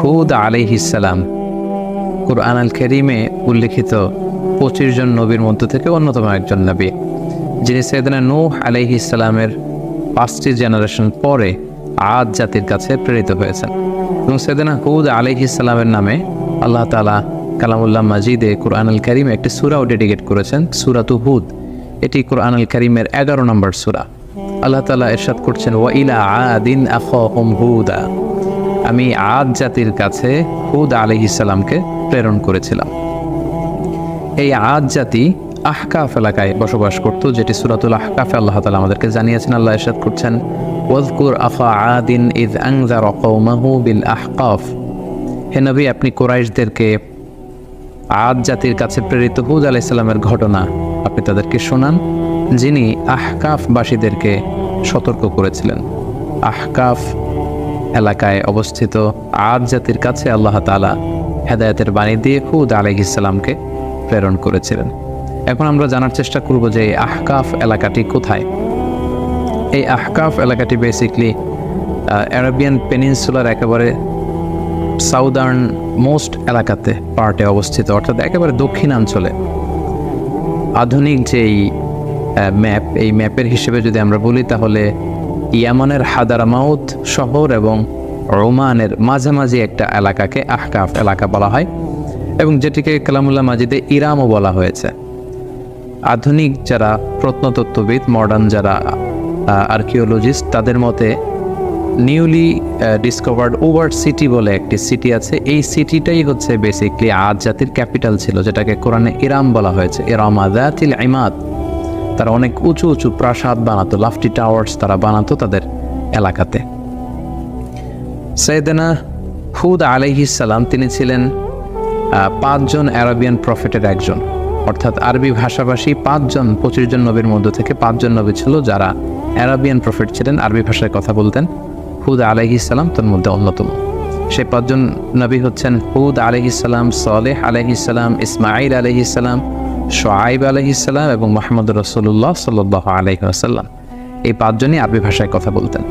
হুদ আলাইহিসালাম কুরআন আল করিমে উল্লিখিত পঁচিশ জন নবীর মধ্য থেকে অন্যতম একজন নবী, যিনি সৈয়দনা নূহ ইসলামের পাঁচটি জেনারেশন পরে আদ জাতির কাছে প্রেরিত হয়েছেন। এবং সৈয়দনা হুদ ইসলামের নামে আল্লাহ তালা কালামুল্লাহ মাজিদে কুরআন আল করিমে একটি সুরাও ডেডিকেট করেছেন, সুরাতু হুদ। এটি কুরআন আল করিমের এগারো নম্বর সুরা। আল্লাহ তালা এরশাদ করছেন, ওয়া ইলা আদিন আখহুম হুদা। আমি আদ জাতির কাছে হুদ আলহিসাল্লামকে প্রেরণ করেছিলাম। এই আদ জাতি আহকাফ এলাকায় বসবাস করত, যেটি সুরাতুল আহকাফে আল্লাহ তালা আমাদেরকে জানিয়েছেন, আল্লাহ ইরশাদ করছেন ওয়াজকুর আফা আদিন ইদ আংজার কৌমাহু বিল আহকাফ। হে নবী, আপনি কোরাইশদেরকে আদ জাতির কাছে প্রেরিত হুদ আলাইসাল্লামের ঘটনা আপনি তাদেরকে শোনান, যিনি আহকাফবাসীদেরকে সতর্ক করেছিলেন। আহকাফ এলাকায় অবস্থিত আদ জাতির কাছে আল্লাহ তালা হেদায়তের বাণী দিয়ে হুদ ইসলামকে প্রেরণ করেছিলেন। এখন আমরা জানার চেষ্টা করব যে এই আহকাফ এলাকাটি কোথায়? এই আহকাফ এলাকাটি বেসিকলি অ্যারাবিয়ান পেনিনসুলার একেবারে সাউদার্ন মোস্ট এলাকাতে পার্টে অবস্থিত, অর্থাৎ একেবারে দক্ষিণাঞ্চলে। আধুনিক যেই ম্যাপ এই ম্যাপের হিসেবে যদি আমরা বলি তাহলে ইয়ামানের হাদারামাউত শহর এবং রোমানের মাঝামাঝি একটা এলাকাকে আহকাফ এলাকা বলা হয় এবং যেটিকে কালামুল্লাহ মাজিদে ইরামও বলা হয়েছে। আধুনিক যারা প্রত্নতত্ত্ববিদ মডার্ন যারা আর্কিওলজিস্ট তাদের মতে নিউলি ডিসকভার্ড ওভার সিটি বলে একটি সিটি আছে। এই সিটিটাই হচ্ছে বেসিকলি আজ জাতির ক্যাপিটাল ছিল, যেটাকে কোরআনে ইরাম বলা হয়েছে। ইরাম আদাতিল ইমাদ। তারা অনেক উঁচু উঁচু প্রাসাদ বানাতো, লাফটি টাওয়ার্স তারা বানাতো তাদের এলাকাতে। সৈয়দনা হুদ আলাইহিসাল্লাম তিনি ছিলেন পাঁচজন অ্যারাবিয়ান প্রফেটের একজন। অর্থাৎ আরবি ভাষাভাষী পাঁচজন, পঁচিশ জন নবীর মধ্যে থেকে পাঁচজন নবী ছিল যারা অ্যারাবিয়ান প্রফেট ছিলেন, আরবি ভাষায় কথা বলতেন। হুদ আলহিসাল্লাম তার মধ্যে অন্যতম। সেই পাঁচজন নবী হচ্ছেন হুদ আলহিসাল্লাম সলেহ আলহিসাল্লাম ইসমাইল আলহিসাল্লাম শোয়াইব আলহিসাল্লাম এবং মোহাম্মদ রসুল্লাহ সাল্লাহ আলহিহাসাল্লাম এই পাঁচজনই আরবি ভাষায় কথা বলতেন।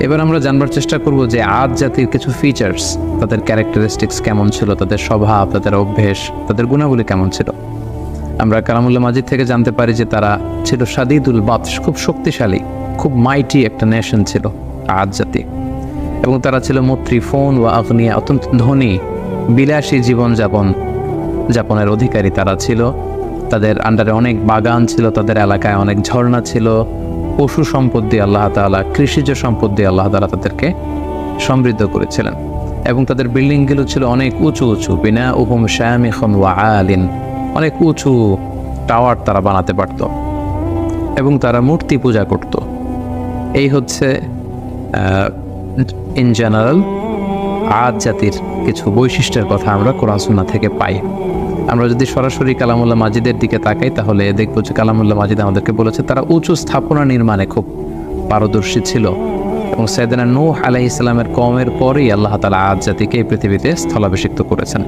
এবার আমরা জানবার চেষ্টা করব যে আজ জাতির কিছু ফিচার্স তাদের ক্যারেক্টারিস্টিক্স কেমন ছিল, তাদের স্বভাব, তাদের অভ্যেস, তাদের গুণাবলী কেমন ছিল? আমরা কালামুল্লাহ মাজিদ থেকে জানতে পারি যে তারা ছিল সাদিদুল বাতস খুব শক্তিশালী, খুব মাইটি একটা নেশন ছিল আজ জাতি। এবং তারা ছিল মৈত্রী ফোন ও আগ্নিয়া, অত্যন্ত ধনী, বিলাসী জীবনযাপন, যাপনের অধিকারী তারা ছিল। তাদের আন্ডারে অনেক বাগান ছিল, তাদের এলাকায় অনেক ঝর্ণা ছিল। পশু সম্পদ দিয়ে আল্লাহ তালা কৃষিজ সম্পদ দিয়ে আল্লাহ তালা তাদেরকে সমৃদ্ধ করেছিলেন। এবং তাদের বিল্ডিংগুলো ছিল অনেক উঁচু উঁচু বিনা উহুম শ্যামিখন ওয়া আলিন। অনেক উঁচু টাওয়ার তারা বানাতে পারত। এবং তারা মূর্তি পূজা করত। এই হচ্ছে ইন জেনারেল আজ জাতির কিছু বৈশিষ্ট্যের কথা আমরা কোরআন সুন্না থেকে পাই। আমরা যদি সরাসরি কালামুল্লাহ মাজিদের দিকে তাকাই, তাহলে দেখব যে কালামুল্লাহ মাজিদ আমাদেরকে বলেছে, তারা উঁচু স্থাপনা নির্মাণে খুব পারদর্শী ছিল। এবং সৈয়দনা নূহ আলাহ ইসলামের কমের পরেই আল্লাহ তালা আজ জাতিকে এই পৃথিবীতে স্থলাভিষিক্ত করেছেন।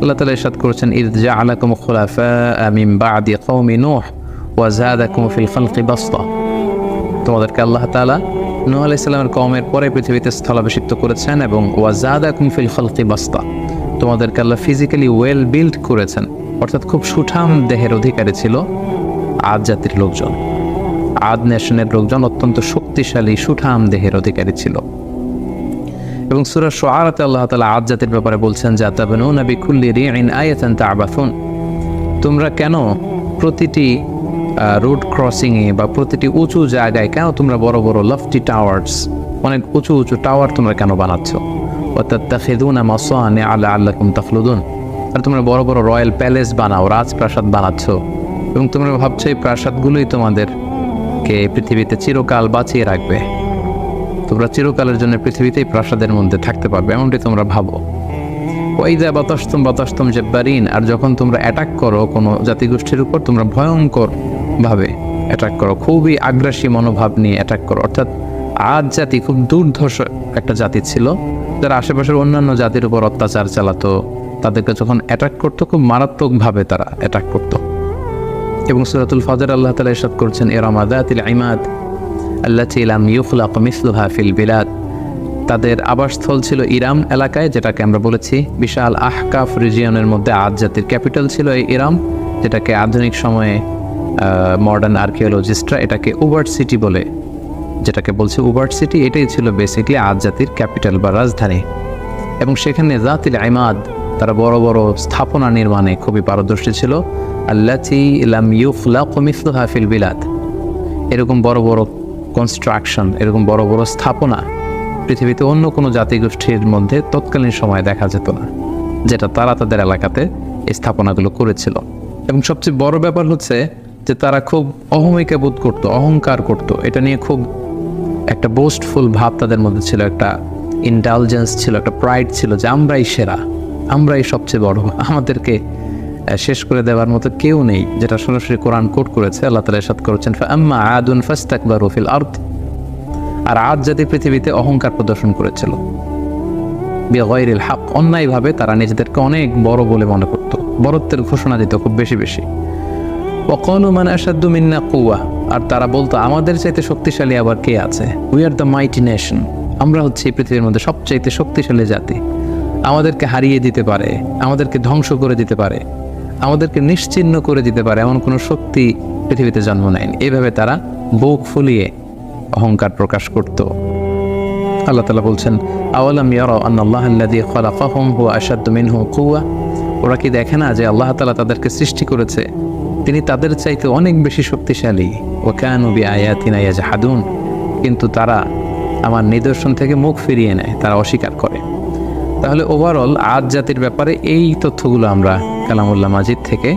আল্লাহ তালা ইরশাদ করেছেন ইরজা আলাকুম খুলাফা মিন বাদি কওমি নূহ ওয়া যাদাকুম ফিল খালকি বাসতা। তোমাদেরকে আল্লাহ তাআলা নূহ আলাইহিস সালামের কওমের পরে পৃথিবীতে স্থলাভিষিক্ত করেছেন এবং ওয়া যাদাকুম ফিল খালকি বাসতা। তোমাদেরকে আল্লাহ ফিজিক্যালি ওয়েল বিল্ড করেছেন। অর্থাৎ খুব সুঠাম দেহের অধিকারী ছিল আদ জাতির লোকজন। আদ নেশনের লোকজন অত্যন্ত শক্তিশালী, সুঠাম দেহের অধিকারী ছিল। এবং সুরা সোয়ারাতে আল্লাহ তালা আদ জাতির ব্যাপারে বলছেন, যা তাবেনু নবী খুল্লি রিন আয়াতান তাবাথুন তোমরা কেন প্রতিটি রোড ক্রসিংয়ে বা প্রতিটি উঁচু জায়গায় কেন তোমরা বড় বড় লফটি টাওয়ার্স অনেক উঁচু উঁচু টাওয়ার তোমরা কেন বানাচ্ছ? তাখলুদুন। আর তোমরা বড় বড় রয়্যাল প্যালেস বানাও, রাজপ্রাসাদ বানাচ্ছ। এবং তোমরা ভাবছ এই প্রাসাদগুলোই তোমাদেরকে পৃথিবীতে চিরকাল বাঁচিয়ে রাখবে। তোমরা চিরকালের জন্য পৃথিবীতেই প্রাসাদের মধ্যে থাকতে পারবে, এমনটি তোমরা ভাবো। ওই যা বাতাস্তম বাতাস্তম জব্বারিন, আর যখন তোমরা অ্যাটাক করো কোনো জাতিগোষ্ঠীর উপর, তোমরা ভয়ঙ্কর ভাবে অ্যাটাক করো, খুবই আগ্রাসী মনোভাব নিয়ে অ্যাটাক করো। অর্থাৎ আজ জাতি খুব দুর্ধর্ষ একটা জাতি ছিল। যারা আশেপাশের অন্যান্য জাতির উপর অত্যাচার চালাতো, তাদেরকে যখন অ্যাটাক করতো, খুব মারাত্মকভাবে তারা অ্যাটাক করতো। এবং সুরাতুল ফজর আল্লাহ তালা ইরশাদ করছেন এরামাদাতিল ইমাদ আল্লাহ ইলাম ইউখলাক মিসলুহা ফিল বিলাদ। তাদের আবাসস্থল ছিল ইরাম এলাকায়, যেটাকে আমরা বলেছি বিশাল আহকাফ রিজিয়নের মধ্যে আজ জাতির ক্যাপিটাল ছিল এই ইরাম, যেটাকে আধুনিক সময়ে মডার্ন আর্কিওলজিস্টরা এটাকে ওভার সিটি বলে যেটাকে বলছে উবার্ট সিটি এটাই ছিল বেসিকলি আজ জাতির ক্যাপিটাল বা রাজধানী। এবং সেখানে জাতিল আইমাদ তারা বড় বড় স্থাপনা নির্মাণে খুবই পারদর্শী ছিল। আল্লাচি ইলাম ইউফলাক মিসলুহা ফিল বিলাদ। এরকম বড় বড় কনস্ট্রাকশন এরকম বড় বড় স্থাপনা পৃথিবীতে অন্য কোনো জাতিগোষ্ঠীর মধ্যে তৎকালীন সময়ে দেখা যেত না, যেটা তারা তাদের এলাকাতে এই স্থাপনাগুলো করেছিল। এবং সবচেয়ে বড় ব্যাপার হচ্ছে যে তারা খুব অহমিকা বোধ করতো, অহংকার করতো। এটা নিয়ে খুব একটা বোস্টফুল ভাব তাদের মধ্যে ছিল, একটা ইন্টালিজেন্স ছিল, একটা প্রাইড ছিল যে আমরাই সেরা, আমরাই সবচেয়ে বড়। আমাদেরকে শেষ করে দেওয়ার মতো কেউ নেই যেটা সরাসরি কোরআন কোট করেছে। আল্লাহ তালা সাদ করেছেন আম্মা আদুন ফাস্তাকবার রফিল আর্থ আর আজ জাতি পৃথিবীতে অহংকার প্রদর্শন করেছিল। হাক, অন্যায়ভাবে তারা নিজেদেরকে অনেক বড় বলে মনে করত। বড়ত্বের ঘোষণা দিত খুব বেশি বেশি। ওকনু মানে আসাদু মিন্না কুয়া আর তারা বলতো, আমাদের চাইতে শক্তিশালী আবার কে আছে? We are the mighty nation আমরা হচ্ছে এই পৃথিবীর মধ্যে সবচাইতে শক্তিশালী জাতি। আমাদেরকে হারিয়ে দিতে পারে, আমাদেরকে ধ্বংস করে দিতে পারে, আমাদেরকে নিশ্চিহ্ন করে দিতে পারে, এমন কোনো শক্তি পৃথিবীতে জন্ম নেয়নি। এভাবে তারা বুক ফুলিয়ে অহংকার প্রকাশ করতো। আল্লাহ তালা বলছেন, আওয়ালাম ইয়ারা আন্নাল্লাহ আল্লাযী খালাকাহুম হুয়া আশাদ্দু মিনহুম কুওয়া? ওরা কি দেখে না যে আল্লাহ তালা তাদেরকে সৃষ্টি করেছে? তিনি তাদের চাইতে অনেক বেশি শক্তিশালী। ও কানু বিআয়াতিনা ইয়াজহাদুন। কিন্তু তারা আমার নিদর্শন থেকে মুখ ফিরিয়ে নেয়, তারা অস্বীকার করে। তাহলে ওভারঅল আজ জাতির ব্যাপারে এই তথ্যগুলো আমরা কালামুল্লাহ মাজিদ থেকে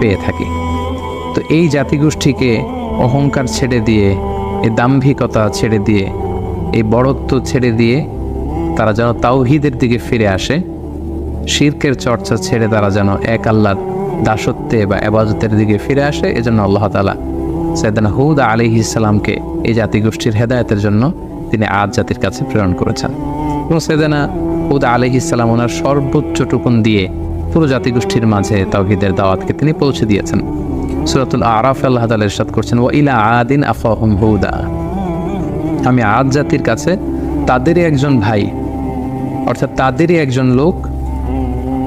পেয়ে থাকি। তো এই জাতিগোষ্ঠীকে অহংকার ছেড়ে দিয়ে, এই দাম্ভিকতা ছেড়ে দিয়ে, এই বড়ত্ব ছেড়ে দিয়ে তারা যেন তাওহিদের দিকে ফিরে আসে, শিরকের চর্চা ছেড়ে তারা যেন এক আল্লাহর দাসত্বে বা আবাজতের দিকে ফিরে আসে, এজন্য আল্লাহ তালা সৈদানা হুদ আলি ইসলামকে এই জাতিগোষ্ঠীর হেদায়তের জন্য তিনি আজ জাতির কাছে প্রেরণ করেছেন। এবং সৈদানা হুদ আলি ইসলাম ওনার সর্বোচ্চটুকুন দিয়ে পুরো জাতিগোষ্ঠীর মাঝে তাওহিদের দাওয়াতকে তিনি পৌঁছে দিয়েছেন। সুরাতুল আরাফ আল্লাহ তালা ইরশাদ করছেন ও ইলা আদিন আফাহুম হুদা। আমি আজ জাতির কাছে তাদেরই একজন ভাই, অর্থাৎ তাদেরই একজন লোক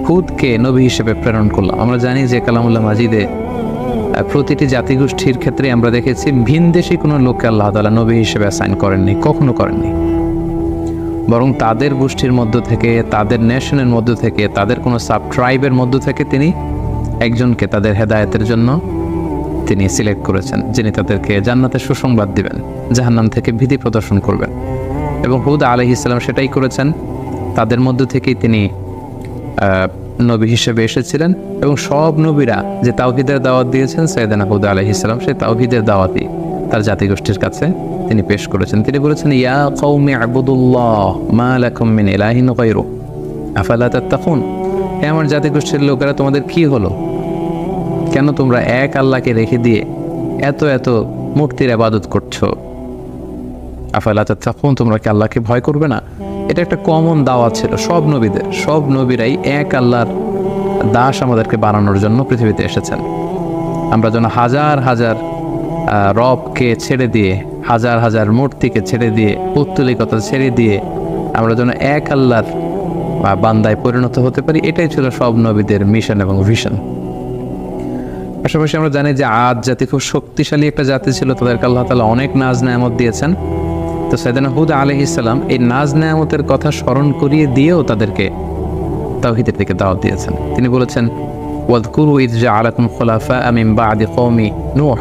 হুদকে নবী হিসেবে প্রেরণ করলাম। আমরা জানি যে কালামুল্লাহ মাজিদে প্রতিটি জাতিগোষ্ঠীর ক্ষেত্রে আমরা দেখেছি ভিনদেশি কোনো লোককে আল্লাহ তালা নবী হিসেবে অ্যাসাইন করেননি, কখনো করেননি। বরং তাদের গোষ্ঠীর মধ্য থেকে, তাদের নেশনের মধ্য থেকে, তাদের কোনো সাব ট্রাইবের মধ্য থেকে তিনি একজনকে তাদের হেদায়তের জন্য তিনি সিলেক্ট করেছেন, যিনি তাদেরকে জান্নাতের সুসংবাদ দিবেন, জাহান্নাম থেকে ভীতি প্রদর্শন করবেন। এবং হুদ আলহি ইসলাম সেটাই করেছেন। তাদের মধ্য থেকেই তিনি নবী হিসেবে এসেছিলেন এবং সব নবীরা যে তাওহিদের দাওয়াত দিয়েছেন সৈয়দানা হুদ আলহি ইসলাম সেই তাওহিদের দাওয়াতই তার জাতিগোষ্ঠীর কাছে তিনি পেশ করেছেন। তিনি বলেছেন, ইয়া কৌমি আবুদুল্লাহ মা লাকুম ইলাহিন গায়রু আফালা তাত্তাকুন? হে আমার জাতিগোষ্ঠীর লোকেরা, তোমাদের কি হলো? কেন তোমরা এক আল্লাহকে রেখে দিয়ে এত এত মূর্তির আবাদত করছ? আফালা তাত্তাকুন? তোমরা কি আল্লাহকে ভয় করবে না? এটা একটা কমন দাওয়া ছিল। সব নবীদের, সব নবীরাই এক আল্লাহর দাস আমাদেরকে বানানোর জন্য পৃথিবীতে এসেছেন। আমরা যেন হাজার হাজার রবকে ছেড়ে দিয়ে, হাজার হাজার মূর্তিকে ছেড়ে দিয়ে, পুত্তলিকতা ছেড়ে দিয়ে আমরা যেন এক আল্লাহর বা বান্দায় পরিণত হতে পারি, এটাই ছিল সব নবীদের মিশন এবং ভিশন পাশাপাশি আমরা জানি যে আজ জাতি খুব শক্তিশালী একটা জাতি ছিল, তাদেরকে আল্লাহ তালা অনেক নাজ নেয়ামত দিয়েছেন। তো সৈদানা হুদ আলহ ইসলাম এই নাজ নেয়ামতের কথা স্মরণ করিয়ে দিয়েও তাদেরকে তাওহিদের দিকে দাওয়াত দিয়েছেন। তিনি বলেছেন, ওয়াদকুরু আলাকুম খোলাফা আমিম বা আদি কৌমি নূহ।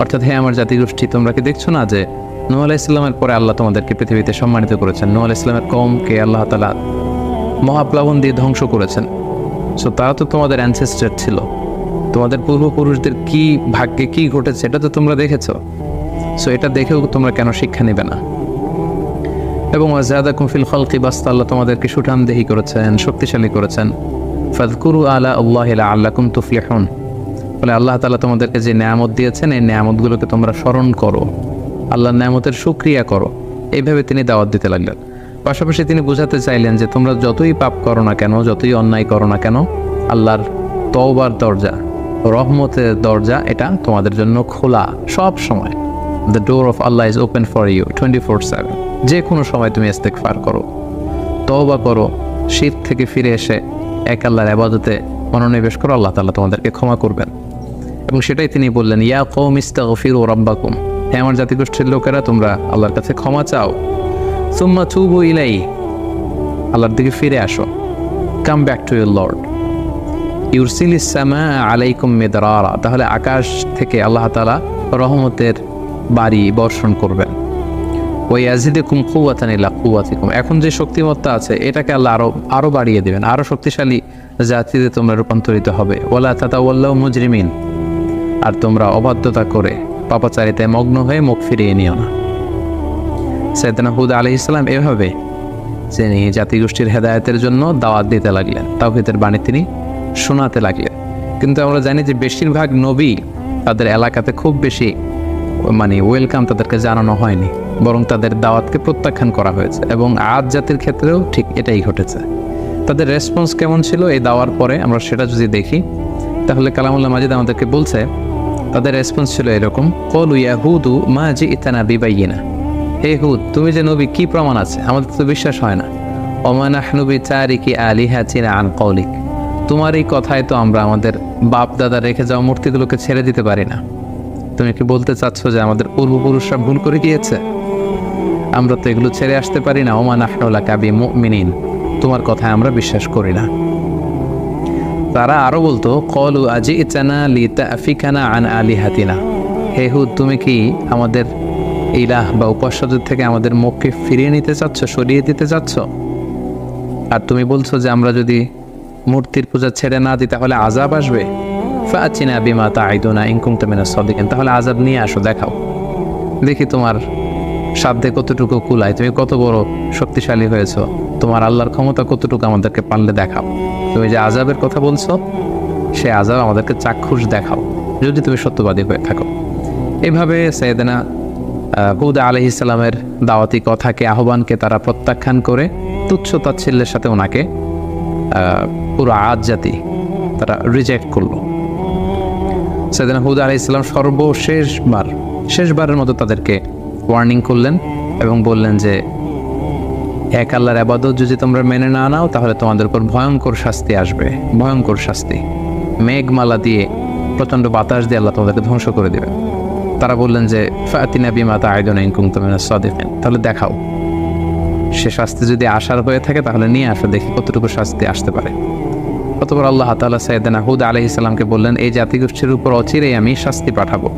অর্থাৎ আমার জাতিগোষ্ঠী, তোমরা কি দেখছ না যে নূহ আলাহ ইসলামের পরে আল্লাহ তোমাদেরকে পৃথিবীতে সম্মানিত করেছেন? নূহ আলাহ ইসলামের কমকে আল্লাহ তালা মহাপ্লাবন দিয়ে ধ্বংস করেছেন। সো তারা তো তোমাদের অ্যানসেস্টার ছিল। তোমাদের পূর্বপুরুষদের কি ভাগ্যে কি ঘটেছে এটা তো তোমরা দেখেছ। সো এটা দেখেও তোমরা কেন শিক্ষা নেবে না? এবং ওয়াজাদা কুমফিল খলকি বাস্তা আল্লাহ তোমাদেরকে সুঠাম দেহি করেছেন, শক্তিশালী করেছেন। ফাদকুরু আলা আল্লাহ আল্লাকুম তুফলিহুন। বলে আল্লাহ তাআলা তোমাদেরকে যে নিয়ামত দিয়েছেন, এই নিয়ামতগুলোকে তোমরা স্মরণ করো। আল্লাহর নিয়ামতের সুক্রিয়া করো। এইভাবে তিনি দাওয়াত দিতে লাগলেন। পাশাপাশি তিনি বোঝাতে চাইলেন যে তোমরা যতই পাপ করো না কেন, যতই অন্যায় করো না কেন, আল্লাহর তওবার দরজা, রহমতের দরজা, এটা তোমাদের জন্য খোলা সব সময়। The door of Allah is open for you twenty four seven যে কোনো সময় তুমি ইস্তেকফার করো, তওবা করো, শীত থেকে ফিরে এসে এক আল্লাহর আবাদতে মনোনিবেশ করো, আল্লাহ তাআলা তোমাদেরকে ক্ষমা করবেন। এবং সেটাই তিনি বললেন, ইয়া কৌম ইস্তাগফিরু রাব্বাকুম। হ্যাঁ আমার জাতিগোষ্ঠীর লোকেরা, তোমরা আল্লাহর কাছে ক্ষমা চাও। সুম্মা তুবু ইলাই আল্লাহর দিকে ফিরে আসো। Come back to your lord ইউরসিল ইসামা আলাইকুম মেদরারা। তাহলে আকাশ থেকে আল্লাহ তালা রহমতের বাড়ি বর্ষণ করবেন। ওই আজিদুকুম কুয়াতান ইলা কুয়াতিকুম এখন যে শক্তিমত্তা আছে, এটাকে আল্লাহ আরও আরও বাড়িয়ে দেবেন। আরও শক্তিশালী জাতিতে তোমরা রূপান্তরিত হবে। ওলা তাতা ওয়াল্লাহ মুজরিমিন। আর তোমরা অবাধ্যতা করে পাপাচারিতায় মগ্ন হয়ে মুখ ফিরিয়ে নিও না। সৈয়দনা হুদ আলি ইসলাম এভাবে তিনি জাতিগোষ্ঠীর হেদায়তের জন্য দাওয়াত দিতে লাগলেন, তাওহিদের বাণী তিনি শোনাতে লাগলেন। কিন্তু আমরা জানি যে বেশিরভাগ নবী তাদের এলাকাতে খুব বেশি মানে ওয়েলকাম তাদেরকে জানানো হয়নি, বরং তাদের দাওয়াতকে প্রত্যাখ্যান করা হয়েছে এবং আজ জাতির ক্ষেত্রেও ঠিক এটাই ঘটেছে। তাদের রেসপন্স কেমন ছিল এই দাওয়ার পরে আমরা সেটা যদি দেখি, তাহলে কালামুল্লাহ মাজিদ আমাদেরকে বলছে, তাদের রেসপন্স ছিল এরকম, কল ইয়াহুদু মা জি ইতানা বিবাইনা হে হুদ, তুমি যে নবী, কি প্রমাণ আছে? আমাদের তো বিশ্বাস হয় না। ওমানাহনুবি চারিকি আলী হাচিনা আন কৌলিক। তোমার এই কথায় তো আমরা আমাদের বাপ দাদা রেখে যাওয়া মূর্তিগুলোকে ছেড়ে দিতে পারি না। তুমি কি বলতে চাচ্ছ যে আমাদের পূর্বপুরুষরা ভুল করে গিয়েছে? আমরা তো এগুলো ছেড়ে আসতে পারি না। ওমান আহনুল্লাহ কাবি মিনিন তোমার কথায় আমরা বিশ্বাস করি না। তারা আরও বলতো, কলু আজি ইচানা লিতা আফিকানা আন আলি হাতিনা হে হুদ, তুমি কি আমাদের ইলাহ বা উপাস্যদের থেকে আমাদের মুখকে ফিরিয়ে নিতে চাচ্ছ, সরিয়ে দিতে চাচ্ছ? আর তুমি বলছো যে আমরা যদি মূর্তির পূজা ছেড়ে না দিই, তাহলে আজাব আসবে? ফাচিনা বিমা তা আইদোনা ইনকুম তামিনা সদিকেন। তাহলে আজাব নিয়ে আসো, দেখাও। দেখি তোমার সাধ্যে কতটুকু কুলায়। তুমি কত বড় শক্তিশালী হয়েছো। তোমার আল্লাহর ক্ষমতা কতটুকু আমাদেরকে পারলে দেখাও। তুমি যে আজাবের কথা বলছো, সে আজাব আমাদেরকে চাক্ষুষ দেখাও। যদি তুমি সত্যবাদী হয়ে থাকো। এভাবে সৈয়দনা হুদ আলহ ইসলামের দাওয়াতি কথাকে, আহ্বানকে তারা প্রত্যাখ্যান করে তুচ্ছ তাচ্ছিল্যের সাথে ওনাকে পুরো আজ জাতি তারা রিজেক্ট করল। সৈয়দনা হুদ আলহ ইসলাম সর্বশেষবার, শেষবারের মতো তাদেরকে ওয়ার্নিং করলেন এবং বললেন যে, এক আল্লাহর আবাদত যদি তোমরা মেনে না নাও, তাহলে তোমাদের উপর ভয়ঙ্কর শাস্তি আসবে, ভয়ঙ্কর শাস্তি। মেঘমালা দিয়ে, প্রচণ্ড বাতাস দিয়ে আল্লাহ তোমাদেরকে ধ্বংস করে দেবে তারা বললেন যে, ফাতিনা বিমাতা আয়দন ইনকুম তোমরা সদেফেন তাহলে দেখাও, সে শাস্তি যদি আসার হয়ে থাকে, তাহলে নিয়ে আসো, দেখি কতটুকু শাস্তি আসতে পারে। অতপর আল্লাহ তাআলা সাইয়েদানা হুদ আলাইহিস সালামকে বললেন, এই জাতিগোষ্ঠীর উপর অচিরেই আমি শাস্তি পাঠাবো।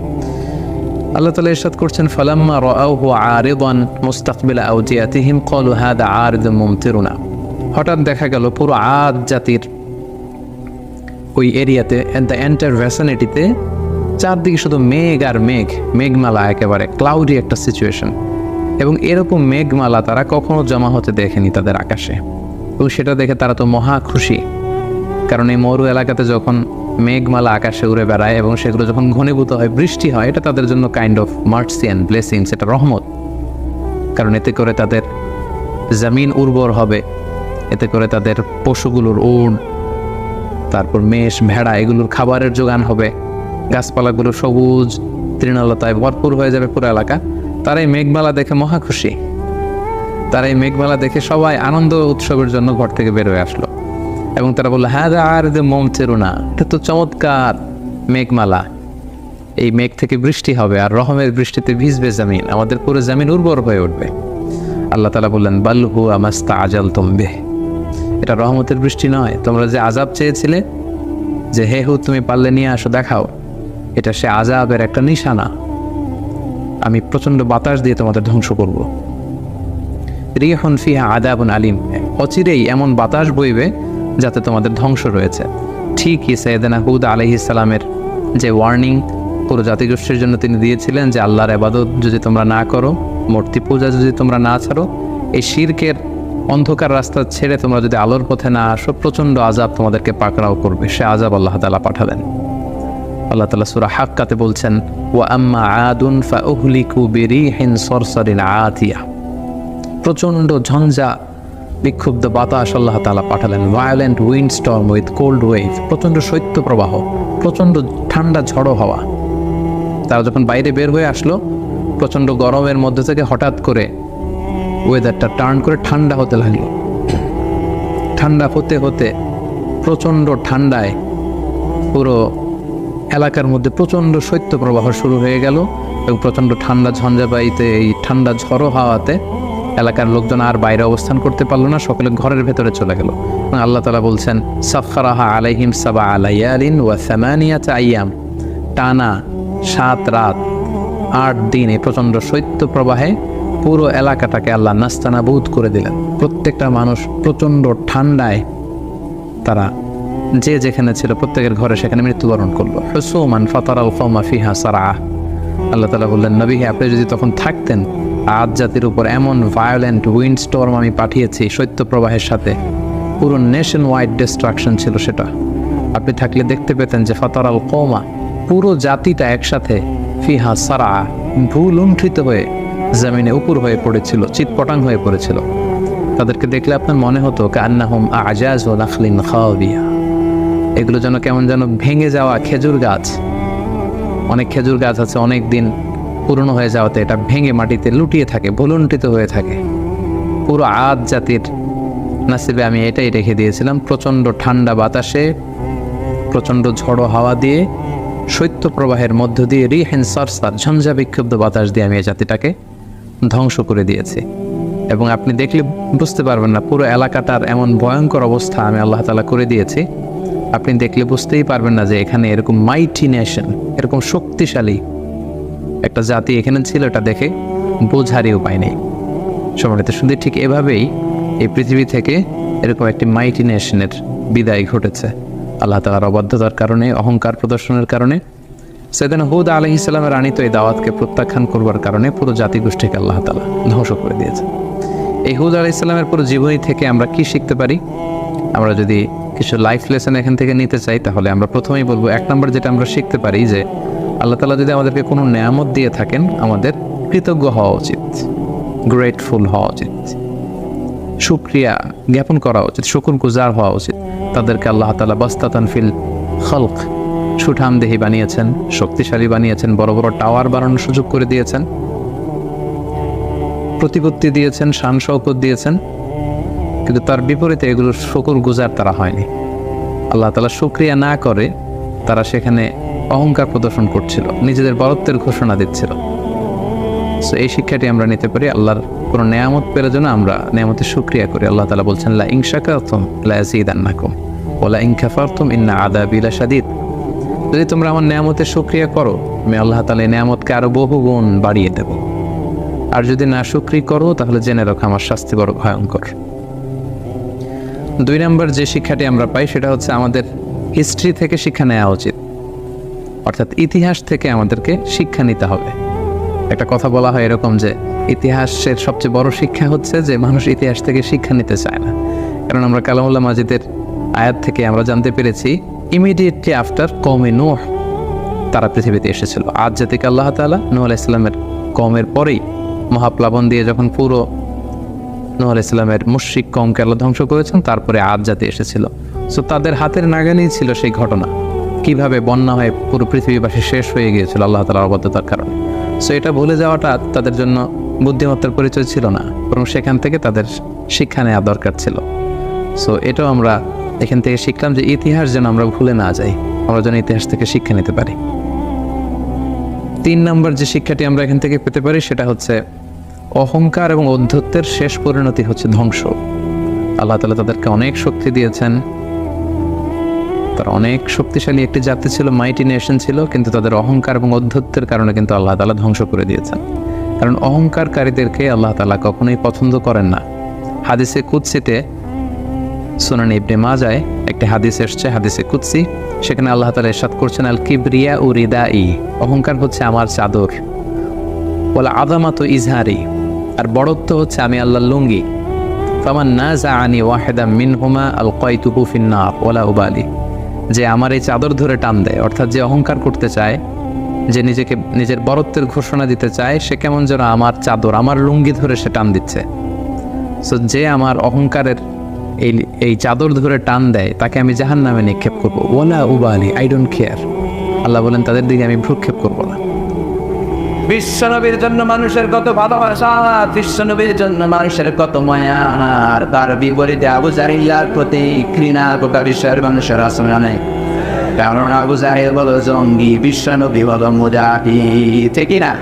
আল্লাহ তালা ইরশাদ করছেন, ফালাম্মা রাআউহু আরিদান মুস্তাকবিলা আওজিয়াতিহিম ক্বালু হাদা আরিদুম মুমতিরুনা। হঠাৎ দেখা গেল, পুরো আদ জাতির ওই এরিয়াতে দ্য এন্টার ভ্যাসিনিটিতে চারদিকে শুধু মেঘ আর মেঘ, মেঘমালা একেবারে ক্লাউডি একটা সিচুয়েশন এবং এরকম মেঘমালা তারা কখনো জমা হতে দেখেনি তাদের আকাশে। এবং সেটা দেখে তারা তো মহা খুশি। কারণ এই মরু এলাকাতে যখন মেঘমালা আকাশে উড়ে বেড়ায় এবং সেগুলো যখন ঘনীভূত হয়, বৃষ্টি হয়, এটা তাদের জন্য কাইন্ড অফ মার্সি অ্যান্ড এটা রহমত। কারণ এতে করে তাদের জমিন উর্বর হবে, এতে করে তাদের পশুগুলোর উড় তারপর মেষ, ভেড়া, এগুলোর খাবারের যোগান হবে, গাছপালাগুলো সবুজ, তৃণলতায় ভরপুর হয়ে যাবে পুরো এলাকা। তারা এই মেঘমালা দেখে মহা খুশি। তারা এই মেঘমালা দেখে সবাই আনন্দ উৎসবের জন্য ঘর থেকে বের হয়ে আসলো। এবং তারা বলল হ্যাঁ আর দে মোম চেরুনা এটা তো চমৎকার মেঘমালা। এই মেঘ থেকে বৃষ্টি হবে আর রহমের বৃষ্টিতে ভিজবে জামিন। আমাদের পুরো জামিন উর্বর হয়ে উঠবে। আল্লাহ তালা বললেন বাল্লহু আমাস্তা আজাল তম্বে এটা রহমতের বৃষ্টি নয়। তোমরা যে আজাব চেয়েছিলে, যে হে হু, তুমি পারলে নিয়ে আসো, দেখাও। এটা সে আজাবের একটা নিশানা। আমি প্রচণ্ড বাতাস দিয়ে তোমাদের ধ্বংস করব। রিহন ফিহা আদাবন আলিম। অচিরেই এমন বাতাস বইবে যাতে তোমাদের ধ্বংস রয়েছে। ঠিকই সৈয়দানা হুদ আলহিসালামের যে ওয়ার্নিং পুরো জাতিগোষ্ঠীর জন্য তিনি দিয়েছিলেন যে আল্লাহর আবাদত যদি তোমরা না করো, মূর্তি পূজা যদি তোমরা না ছাড়ো, এই শিরকের অন্ধকার রাস্তা ছেড়ে তোমরা যদি আলোর পথে না আসো, প্রচণ্ড আজাব তোমাদেরকে পাকড়াও করবে। সে আজাব আল্লাহ তালা পাঠাবেন আল্লাহ তালা সুরা হাক্কাতে বলছেন ও আম্মা আদুন ফা উহলিকু বিরিহিন সরসরিন আতিয়া। প্রচণ্ড ঝঞ্ঝা বিক্ষুব্ধ বাতাস আল্লাহ তালা পাঠালেন। Violent wind storm with cold wave প্রচণ্ড শৈত্য প্রবাহ প্রচণ্ড ঠান্ডা ঝড়ো হাওয়া। তারা যখন বাইরে বের হয়ে আসলো, প্রচণ্ড গরমের মধ্যে থেকে হঠাৎ করে ওয়েদারটা টার্ন করে ঠান্ডা হতে লাগল। ঠান্ডা হতে হতে প্রচণ্ড ঠান্ডায় পুরো এলাকার মধ্যে প্রচণ্ড শৈত্যপ্রবাহ শুরু হয়ে গেল এবং প্রচণ্ড ঠান্ডা ঝঞ্ঝাবাইতে এই ঠান্ডা ঝড়ো হাওয়াতে এলাকার লোকজন আর বাইরে অবস্থান করতে পারল না, সকলে ঘরের ভেতরে চলে গেল। আল্লাহ তালা বলছেন, সাফারাহা আলাইহিম সাবা আলাইয়ালিন ওয়া সামানিয়াত আইয়াম। টানা সাত রাত, আট দিন এই প্রচণ্ড শৈত্যপ্রবাহে পুরো এলাকাটাকে আল্লাহ নাস্তানাবুদ করে দিলেন। প্রত্যেকটা মানুষ প্রচণ্ড ঠান্ডায় তারা যে যেখানে ছিল, প্রত্যেকের ঘরে সেখানে মৃত্যুবরণ করল। হুসুমান ফাতার কৌমা ফিহা সারা আল্লাহ তালা বললেন, নবী, আপনি যদি তখন থাকতেন আজ জাতির উপর এমন ভায়োলেন্ট উইন্ড স্টর্ম আমি পাঠিয়েছি শৈত্যপ্রবাহের সাথে। পুরো নেশন ওয়াইড ডিস্ট্রাকশন ছিল সেটা। আপনি থাকলে দেখতে পেতেন যে ফাতার আল কৌমা পুরো জাতিটা একসাথে ফিহা সারা ভুলুণ্ঠিত হয়ে জমিনে উপর হয়ে পড়েছিল চিৎপটাং হয়ে পড়েছিল। তাদেরকে দেখলে আপনার মনে হতো কান্নাহুম আজাজ ও নাখলিন খাওয়াবিয়া এগুলো যেন কেমন যেন ভেঙে যাওয়া খেজুর গাছ। অনেক খেজুর গাছ আছে অনেক দিন পুরনো হয়ে যাওয়াতে এটা ভেঙে মাটিতে লুটিয়ে থাকে, ভুলুণ্ঠিত হয়ে থাকে। পুরো আদ জাতির নাসিবে আমি এটাই রেখে দিয়েছিলাম, প্রচণ্ড ঠান্ডা বাতাসে, প্রচণ্ড ঝড়ো হাওয়া দিয়ে শৈত্যপ্রবাহের মধ্য দিয়ে, রিহেন সারসার, ঝঞ্ঝা বিক্ষুব্ধ বাতাস দিয়ে আমি এই জাতিটাকে ধ্বংস করে দিয়েছি। এবং আপনি দেখলে বুঝতে পারবেন না, পুরো এলাকাটার এমন ভয়ঙ্কর অবস্থা আমি আল্লাহ তালা করে দিয়েছি। আপনি দেখলে বুঝতেই পারবেন না যে এখানে এরকম মাইটি নেশন এরকম শক্তিশালী একটা জাতি এখানে ছিল, এটা দেখে বোঝারই উপায় নেই। সম্মানিত শুধু ঠিক এভাবেই এই পৃথিবী থেকে এরকম একটি মাইটি নেশনের বিদায় ঘটেছে। আল্লাহ তালার অবাধ্যতার কারণে, অহংকার প্রদর্শনের কারণে। সেদিন হুদ আলহ ইসলামের আনিত এই দাওয়াতকে প্রত্যাখ্যান করবার কারণে পুরো জাতিগোষ্ঠীকে আল্লাহ তালা ধ্বংস করে দিয়েছে। এই হুদ আলাহ ইসলামের পুরো জীবনী থেকে আমরা কি শিখতে পারি? আমরা যদি কিছু লাইফ লেসন এখান থেকে নিতে চাই, তাহলে আমরা প্রথমেই বলব, এক নম্বর যেটা আমরা শিখতে পারি যে আল্লাহ তালা যদি আমাদেরকে কোনো নেয়ামত দিয়ে থাকেন, আমাদের কৃতজ্ঞ হওয়া উচিত গ্রেটফুল হওয়া উচিত, শুক্রিয়া জ্ঞাপন করা উচিত শুকুর গুজার হওয়া উচিত। তাদেরকে আল্লাহ তালা বাস্তাতান ফিল খলক, সুঠামদেহি বানিয়েছেন, শক্তিশালী বানিয়েছেন, বড় বড় টাওয়ার বানানোর সুযোগ করে দিয়েছেন, প্রতিপত্তি দিয়েছেন শান শৌকত দিয়েছেন, কিন্তু তার বিপরীতে এগুলো শুকুর গুজার তারা হয়নি। আল্লাহ তালা শুক্রিয়া না করে তারা সেখানে অহংকার প্রদর্শন করছিল, নিজেদের বরত্বের ঘোষণা দিচ্ছিল। সো এই শিক্ষাটি আমরা নিতে পারি, আল্লাহর কোনো নেয়ামত পেলে যেন আমরা নেয়ামতের শুক্রিয়া করি। আল্লাহ তালা বলছেন লা ইংশাকাতুম লা ইয়াজিদান্নাকুম ওলা ইনকাফারতুম ইন্না আদাবি লাশাদীদ। যদি তোমরা আমার নেয়ামতের শুক্রিয়া করো, আমি আল্লাহ তালা নেয়ামতকে আরও বহু গুণ বাড়িয়ে দেব। আর যদি না শুক্রি করো, তাহলে জেনে রাখো আমার শাস্তি বড় ভয়ঙ্কর। দুই নম্বর যে শিক্ষাটি আমরা পাই, সেটা হচ্ছে আমাদের হিস্ট্রি থেকে শিক্ষা নেওয়া উচিত। অর্থাৎ ইতিহাস থেকে আমাদেরকে শিক্ষা নিতে হবে। একটা কথা বলা হয় এরকম যে, ইতিহাসের সবচেয়ে বড় শিক্ষা হচ্ছে যে, মানুষ ইতিহাস থেকে শিক্ষা নিতে চায় না। কারণ আমরা কালামুল্লাহ মাজিদের আয়াত থেকে আমরা জানতে পেরেছি, ইমিডিয়েটলি আফটার কমে নোহ তারা পৃথিবীতে এসেছিল। আজ জাতিকে আল্লাহ তালা নূহ ইসলামের কমের পরেই মহাপ্লাবন দিয়ে যখন পুরো নূহ ইসলামের মুশ্রিক কমকে আল্লাহ ধ্বংস করেছেন, তারপরে আজ জাতি এসেছিল। সো তাদের হাতের নাগানেই ছিল সেই ঘটনা। কীভাবে বন্যা হয়ে পুরো পৃথিবীবাসী শেষ হয়ে গিয়েছিল আল্লাহ তালার অবদ্ধতার কারণে। সো এটা ভুলে যাওয়াটা তাদের জন্য বুদ্ধিমত্তার পরিচয় ছিল না, বরং সেখান থেকে তাদের শিক্ষা নেওয়া দরকার ছিল। সো এটাও আমরা এখান থেকে শিখলাম যে ইতিহাস যেন আমরা ভুলে না যাই, আমরা যেন ইতিহাস থেকে শিক্ষা নিতে পারি। তিন নম্বর যে শিক্ষাটি আমরা এখান থেকে পেতে পারি সেটা হচ্ছে অহংকার এবং অধ্যত্বের শেষ পরিণতি হচ্ছে ধ্বংস। আল্লাহ তালা তাদেরকে অনেক শক্তি দিয়েছেন তারা অনেক শক্তিশালী একটি জাতি ছিল মাইটি নেশন ছিল, কিন্তু তাদের অহংকার এবং অধ্যত্বের কারণে কিন্তু আল্লাহ তালা ধ্বংস করে দিয়েছেন। কারণ অহংকারকারীদেরকে আল্লাহ তালা কখনোই পছন্দ করেন না। হাদিসে কুৎসিতে সুনান ইবনে মাজায় একটি হাদিস এসছে, হাদিসে কুৎসি সেখানে আল্লাহ তালা এরশাদ করছেন আল কিবরিয়া ও রিদা ই অহংকার হচ্ছে আমার চাদর। বলে আদামাত ইজহারি আর বড়ত্ব হচ্ছে আমি আল্লাহ লুঙ্গি। ফামান না যা আনি ওয়াহেদা মিন আল কয়তুহু ফিন্না ওলা উবালি যে আমার এই চাদর ধরে টান দেয়, অর্থাৎ যে অহংকার করতে চায়, যে নিজেকে, নিজের বরত্বের ঘোষণা দিতে চায়, সে কেমন যেন আমার চাদর, আমার লুঙ্গি ধরে সে টান দিচ্ছে। সো যে আমার অহংকারের এই এই চাদর ধরে টান দেয়, তাকে আমি জাহান নামে নিক্ষেপ করব। ওলা উবালি আই ডোন্ট কেয়ার আল্লাহ বলেন, তাদের দিকে আমি ভ্রুক্ষেপ করব না। বিশ্বনবীর জন্য মানুষের কত ভালোবাসা, বিশ্বনবীর জন্য মানুষের কত মায়া। আর তার বিপরীতে আবু জাহিল্লার প্রতি ঘৃণা গোটা বিশ্বের মানুষের আসলে নেই। কারণ আবু জাহিল বলো, জঙ্গি, বিশ্বনবী বলো মুজাহি ঠিক না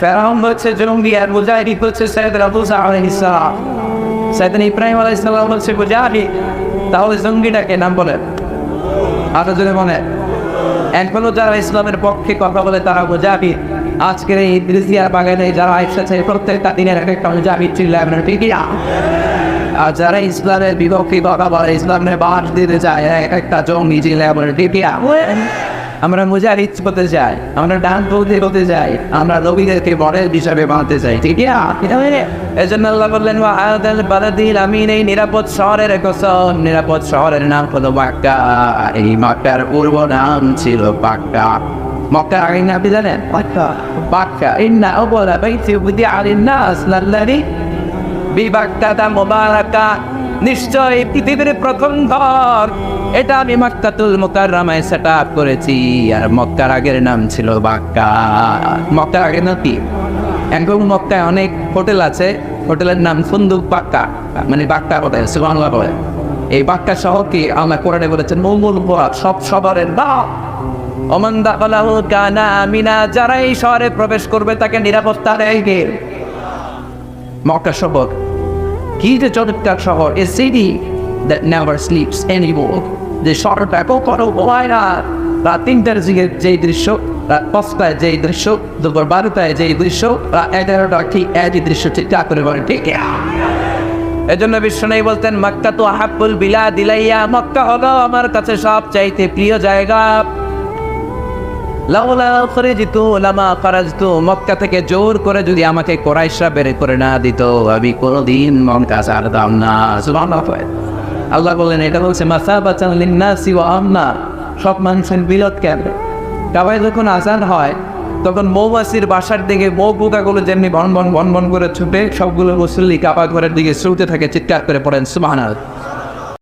ফেরাউন হচ্ছে জঙ্গি আর মুজাহিদ হচ্ছে সৈয়দ আবু সালাম সৈয়দ ইব্রাহিম আলাইহিস সালাম হচ্ছে মুজাহিদ। তাহলে জঙ্গিটাকে নাম বলেন আরও যদি মনে এখনও যারা ইসলামের পক্ষে কথা বলে, তারা মুজাহিদ। আজকের এই ইদ্রিসিয়া বাগানে যারা এসেছে প্রত্যেকটা দিনের এক একটা মুজাহিদ ছিল আপনার ঠিকই আর যারা ইসলামের বিপক্ষে কথা বলে ইসলামের বাস দিতে চায়, এক একটা জঙ্গি ঠিকই না আমরা মুজাহিদ হতে চাই, আমরা ডান বলতে হতে চাই, আমরা নবীদেরকে মডেল হিসাবে মানতে চাই, ঠিক আছে এজন্য আল্লাহ বললেন ওয়াহাদাল বালাদিল এই নিরাপদ শহরের কসম। নিরাপদ শহরের নাম হলো বাক্কা এই মক্কার পূর্ব নাম ছিল বাক্কা মক্কা আগে আপনি জানেন বাক্কা বাক্কা ইন্না আওয়ালা বাইতি উদিআ লিন-নাস লাল্লাযী বিবাক্কাতা মুবারাকা নিশ্চয় পৃথিবীর প্রথম ঘর। এটা আমি মক্কাতুল মুকাররমায় সেট আপ করেছি। আর মক্কার আগের নাম ছিল বাক্কা। মক্কার আগের নাম কি এখন মক্কায় অনেক হোটেল আছে। হোটেলের নাম ফুন্দুক বাক্কা। মানে বাক্কা হোটেল সুবহানাল্লাহ বলে। এই বাক্কা শহরকে আমরা কোরআনে বলেছেন মঙ্গল সব শহরের নাম। অমান দাখালাহু কানা আমিনা যারা এই শহরে প্রবেশ করবে, তাকে নিরাপত্তা দেয়? মক্কা শহর কি যে চমৎকার শহর। A city that never sleeps anymore যে শহরটা কখনো ঘুমায় না। রাত তিনটার দিকে যেই দৃশ্য, রাত পাঁচটায় যেই দৃশ্য, দুপুর বারোটায় যেই দৃশ্য, রাত এগারোটা ঠিক একই দৃশ্য, ঠিক তা করে বলে ঠিক এজন্য বিষ্ণু বলতেন, মক্কা তো আহাবুল বিলা দিলাইয়া মক্কা হলো আমার কাছে সব চাইতে প্রিয় জায়গা। মক্কা থেকে জোর করে যদি আমাকে কোরাইশরা বের করে না দিত, আমি কোনোদিন মক্কা ছাড়তাম না। আল্লাহ বললেন, এটা বলছে মাসাবাতান লিন্নাসি ওয়া আমনা সব মানুষের বিরোধ কেন কাবায় যখন আজান হয়, তখন মৌমাছির বাসার দিকে মৌ পোকাগুলো যেমনি বন বন বন বন করে ছুটে, সবগুলো মুসল্লি কাবা ঘরের দিকে ছুটতে থাকে, চিৎকার করে পড়েন, সুবহানাল্লাহ।